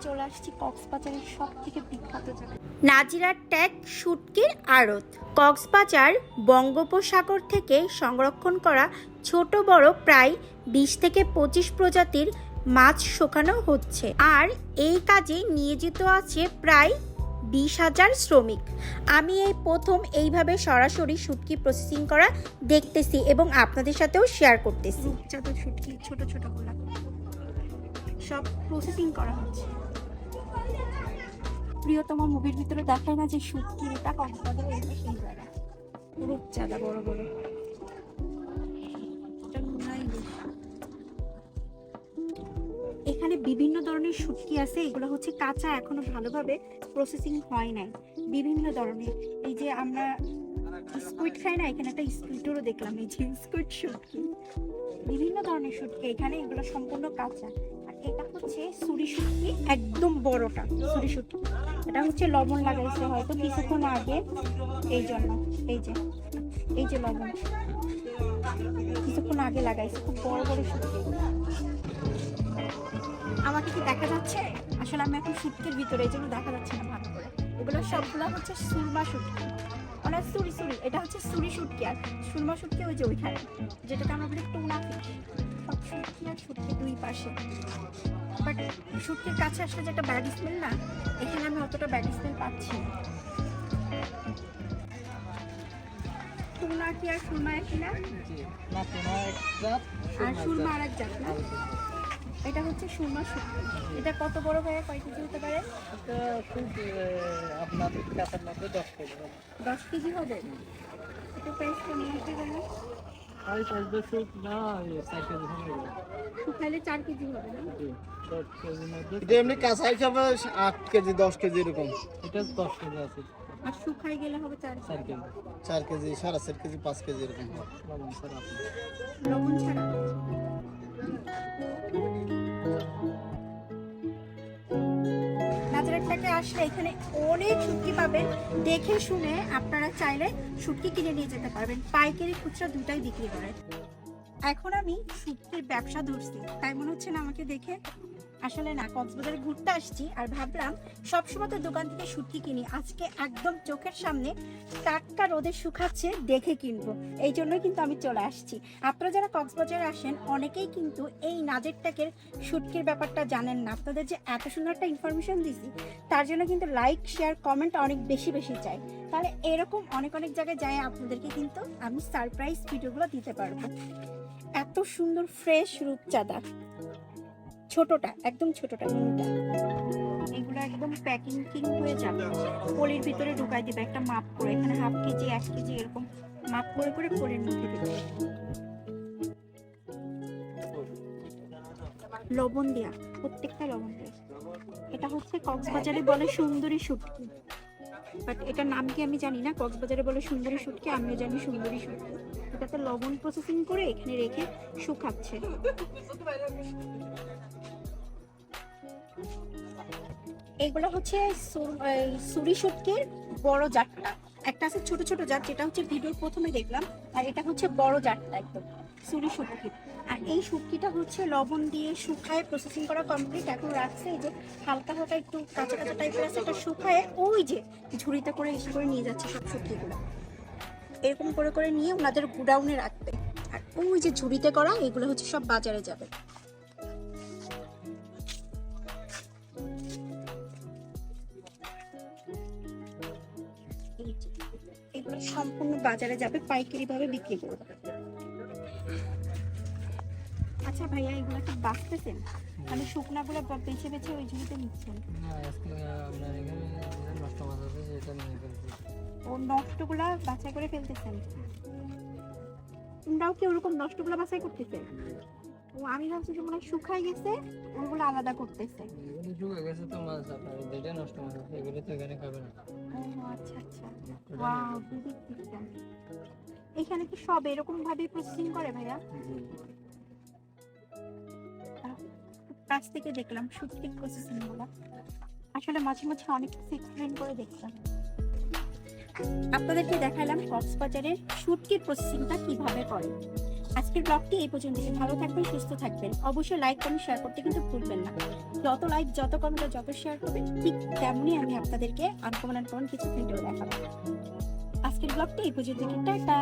চলে আসছি কক্সবাজারের সব থেকে বিখ্যাত জায়গা। নাজিরার ট্যাগ শুটকির আড়ত। কক্সবাজার বঙ্গোপসাগর থেকে সংরক্ষণ করা ছোট বড় প্রায় বিশ থেকে পঁচিশ প্রজাতির মাছ শুকানো হচ্ছে। আর এই কাজে নিয়োজিত আছে প্রায় বিশ হাজার শ্রমিক। আমি এই প্রথম এইভাবে সরাসরি শুটকি প্রসেসিং করা দেখতেছি এবং আপনাদের সাথেও শেয়ার করতেছি। রূপচাঁদা শুটকি ছোট ছোটগুলা। সব প্রসেসিং করা হচ্ছে। প্রিয়তম মুভির ভিতরে দেখায় না যে এটা কক্সবাজারে এটা সেই জায়গা। রূপচাঁদা বড় বড়। এখানে বিভিন্ন ধরনের শুটকি আছে এগুলো হচ্ছে কাঁচা এখনও ভালোভাবে প্রসেসিং হয় নাই। বিভিন্ন ধরনের। এই যে আমরা স্কুইড খাই না এখানে একটা স্কুইডেরও দেখলাম এই যে স্কুইড শুটকি বিভিন্ন ধরনের শুটকি এখানে এগুলো সম্পূর্ণ কাঁচা। এটা হচ্ছে সুরি শুটকি, একদম বড়টা সুরি শুটকি। এটা হচ্ছে লবণ লাগাইছে হয়তো কিছুক্ষণ আগে, এই জন্য, এই যে এই যে লবণ। কিছুক্ষণ আগে লাগাইছে, খুব বড় বড় শুটকি। আমাকে কি দেখা যাচ্ছে? আসলে আমি এখন শুটকির ভিতরে, এই জন্য দেখা যাচ্ছে না ভালো করে। এগুলো সবগুলো হচ্ছে সুরমা শুটকি। মানে সুরি সুরি, এটা হচ্ছে সুরি শুটকি আর সুরমা শুটকি ওই যে ওইখানে যেটাকে আমরা বলি টুনা ফিশ। সব শুটকি আর শুটকি দুই পাশে? বাট শুটকির কাছে আসলে যে একটা ব্যাড স্মেল না এখানে আমি অতটা ব্যাড স্মেল পাচ্ছি না। টুনা কি আর সুরমা একই না? আর সুরমা আর এক জাত। না? এটা হচ্ছে সুরমা শুটকি এটা কত বড় ভাইয়া কয় কেজি হতে পারে? এটা আপনার কাতার মধ্যে দশ কেজি হবে। দশ কেজি হবে? একটু প্রাইস কেমন আছে বলুন আর পাঁচ বছর না চার কেজি হবে। শুকাইলে চার কেজি হবে না এটা এমনি কাঁচা হিসাবে আট কেজি দশ কেজি এরকম। এটা দশ কেজি আছে। আর শুকাই গেলে হবে চার চার কেজি। চার কেজি সাড়ে চার কেজি পাঁচ কেজি এরকম। লবণ লবণ ছাড়া। নাজারাটটাকে আসলে এখানে অনেক শুটকি পাবেন। দেখে শুনে আপনারা চাইলে শুটকি কিনে নিয়ে যেতে পারবেন। পাইকারি খুচরা দুটাই বিক্রি করে এখন আমি শুটকির ব্যবসা ধরছি। তাই মনে হচ্ছে না আমাকে দেখে? আসলে না, কক্সবাজারে ঘুরতে আসছি আর ভাবলাম সবসময় তো দোকান থেকে শুটকি কিনি। আজকে একদম চোখের সামনে টাটকা রোদে শুকাচ্ছে, দেখে কিনবো। এই জন্যই কিন্তু আমি চলে আসছি। আপনারা যারা কক্সবাজারে আসেন, অনেকেই কিন্তু এই নাজের ট্যাকের শুটকির ব্যাপারটা জানেন না। আপনাদের যে এত সুন্দর একটা ইনফরমেশন দিছি, তার জন্য কিন্তু লাইক শেয়ার কমেন্ট অনেক বেশি বেশি চাই। তাহলে এরকম অনেক অনেক জায়গায় যাই আপনাদেরকে কিন্তু আমি সারপ্রাইজ ভিডিওগুলো দিতে পারব। এত সুন্দর ফ্রেশ রূপচাঁদা। ছোটটা, একদম ছোটটা মিনিটা এগুলো একদম প্যাকিং কিং হয়ে যাবে। পলির ভিতরে ঢুকাই দিবে, একটা মাপ করে, এখানে হাফ কেজি, এক কেজি এরকম মাপ করে করে পলির মধ্যে দিবে লবণ দেয়া, প্রত্যেকটা লবণ দেয়া। এটা হচ্ছে কক্সবাজারে বলে সুন্দরী শুটকি। বাট এটার নাম কি আমি জানি না? কক্সবাজারে বলে সুন্দরী শুটকি, আমিও জানি সুন্দরী শুটকি। এটাতে লবণ প্রসেসিং করে এখানে রেখে শুকাচ্ছে। এগুলো হচ্ছে সুর- শুটকির বড় জাতটা একটা আছে ছোট ছোট জাত যেটা হচ্ছে ভিডিওর প্রথমে দেখলাম, আর এটা হচ্ছে বড় জাতটা একদম, সুরি শুটকি আর এই শুটকিটা হচ্ছে লবণ দিয়ে শুকায় প্রসেসিং করা কমপ্লিট এখন রাখছে এই যে হালকা হালকা একটু কাঁচা কাঁচা টাইপের আছে, এটা শুকায় ওই যে ঝুড়িতে করে এসে করে নিয়ে যাচ্ছে সব শুটকিগুলো। এরকম করে করে নিয়ে ওনাদের গুডাউনে রাখবে। আর ওই যে ঝুড়িতে করা, এগুলো হচ্ছে সব বাজারে যাবে। এগুলো সম্পূর্ণ বাজারে যাবে পাইকারি ভাবে বিক্রি করবে। আচ্ছা ভাইয়া, এগুলো কি বাঁচতেছেন? মানে শুকনাগুলো বেছে বেছে ওই ঝুড়িতে নিচ্ছেন? না, আজকে আপনার এখানে নষ্ট মাছ আছে সেটা নিয়ে ফেলছি। নষ্টগুলা বাছাই করে ফেলতেছেন। তোমরাও কি ওরকম নষ্টগুলা বাছাই করতেছে? ও আমি ভাবছি যে মনে শুকাই গেছে ওগুলো আলাদা করতেছে। এগুলো শুকে গেছে তো মাছ আপনার যেটা নষ্ট মাছ এগুলো তো এখানে খাবে না। ও আচ্ছা আচ্ছা। ওয়াও এখানে কি সব এরকম ভাবে প্রসেসিং করে ভাইয়া? কাছ থেকে দেখলাম শুটকির প্রসেসিংগুলো আসলে মাঝে মাঝে অনেক এক্সপ্লেন করে দেখলাম। আপনাদেরকে দেখালাম কক্সবাজারের শুটকির প্রসেসিংটা কীভাবে করে আজকের ব্লগটি এই পর্যন্ত ভালো থাকবেন, সুস্থ থাকবেন। অবশ্যই লাইক কমেন্ট শেয়ার করতে কিন্তু ভুলবেন না। যত লাইক যত কমেন্ট যত শেয়ার করবেন, ঠিক তেমনই আমি আপনাদেরকে আনকমন আনকমন কিছু ভিডিও দেখাবো। আজকের ব্লগটি এই পর্যন্ত টাটা!